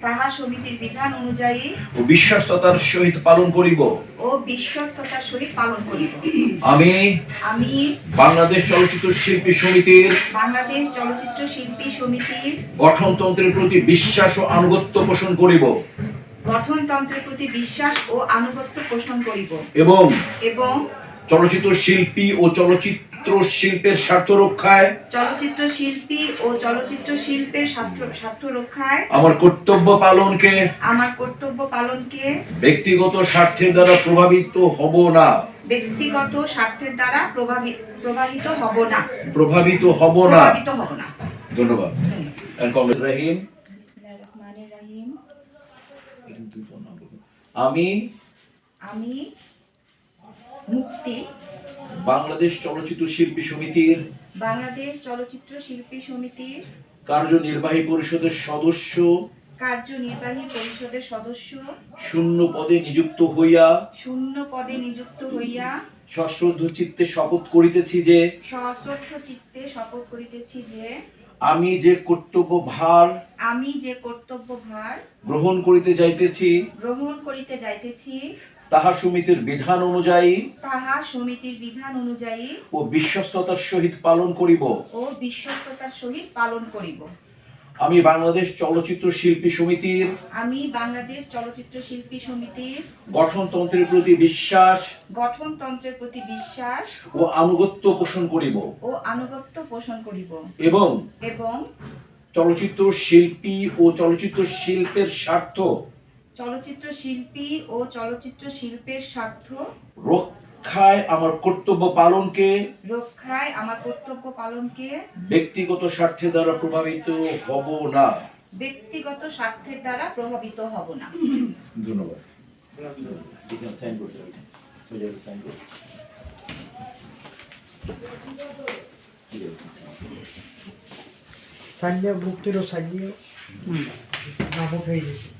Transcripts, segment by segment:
তাহা সমিতির বিধান অনুযায়ী ও বিশ্বাসতার সহিত পালন করিব। ও বিশ্বস্ততার সহিত পালন করিব। আমি আমি বাংলাদেশ চলচ্চিত্র শিল্পী সমিতির বাংলাদেশ চলচ্চিত্র শিল্পী সমিতির গঠনতন্ত্রের প্রতি বিশ্বাস ও আনুগত্য পোষণ করিব। গঠনতন্ত্রের প্রতি বিশ্বাস ও আনুগত্য পোষণ করিব। এবং এবং চলচ্চিত্র শিল্পী ও চলচ্চিত্র শিল্পের স্বার্থ রক্ষায় চলচ্চিত্র শিল্পী ও চলচ্চিত্র শিল্পের স্বার্থ স্বার্থ রক্ষায় আমার কর্তব্য পালনকে আমার কর্তব্য পালনকে ব্যক্তিগত স্বার্থের দ্বারা প্রভাবিত হব না। ব্যক্তিগত স্বার্থের দ্বারা প্রভাবি- প্রভাবিত হব না। প্রভাবিত হব না। প্রভাবিত হব না। ধন্যবাদ। রহিম। আমি আমি মুক্তি বাংলাদেশ চলচ্চিত্র শিল্পী সমিতির বাংলাদেশ চলচ্চিত্র শিল্পী সমিতির কার্যনির্বাহী পরিষদের সদস্য কার্যনির্বাহী পরিষদের সদস্য শূন্য পদে নিযুক্ত হইয়া শূন্য পদে নিযুক্ত হইয়া সশ্রদ্ধ চিত্তে শপথ করিতেছি যে সশ্রদ্ধ চিত্তে শপথ করিতেছি যে আমি যে কর্তব্য ভার আমি যে কর্তব্য ভার গ্রহণ করিতে যাইতেছি গ্রহণ করিতে যাইতেছি তাহা সমিতির বিধান অনুযায়ী তাহা সমিতির বিধান অনুযায়ী ও বিশ্বস্ততার সহিত পালন করিব। ও বিশ্বস্ততার সহিত পালন করিব। আমি বাংলাদেশ চলচ্চিত্র শিল্পী সমিতির আমি বাংলাদেশ চলচ্চিত্র শিল্পী সমিতির গঠনতন্ত্রের প্রতি বিশ্বাস গঠনতন্ত্রের প্রতি বিশ্বাস ও আনুগত্য পোষণ করিব। ও আনুগত্য পোষণ করিব। এবং এবং চলচ্চিত্র শিল্পী ও চলচ্চিত্র শিল্পের স্বার্থ চলচ্চিত্র শিল্পী ও চলচ্চিত্র শিল্পের স্বার্থ। রক্ষায় আমার কর্তব্য পালনকে। রক্ষায় আমার কর্তব্য পালনকে। ব্যক্তিগত স্বার্থের দ্বারা প্রভাবিত হব না। ব্যক্তিগত স্বার্থের দ্বারা প্রভাবিত হব না। ধন্যবাদ। সাইডে মুক্তিরও সাইডে নামক হয়ে গেছে।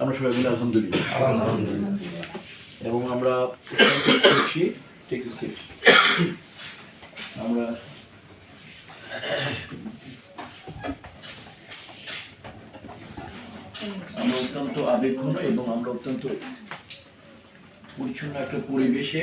আমরা সবাই মিলে আলহামদুলিল্লাহ। এবং আমরা অত্যন্ত খুশি টেক ইউ সিট আমরা আমরা অত্যন্ত আবেগঘন এবং আমরা অত্যন্ত পরিচ্ছন্ন একটা পরিবেশে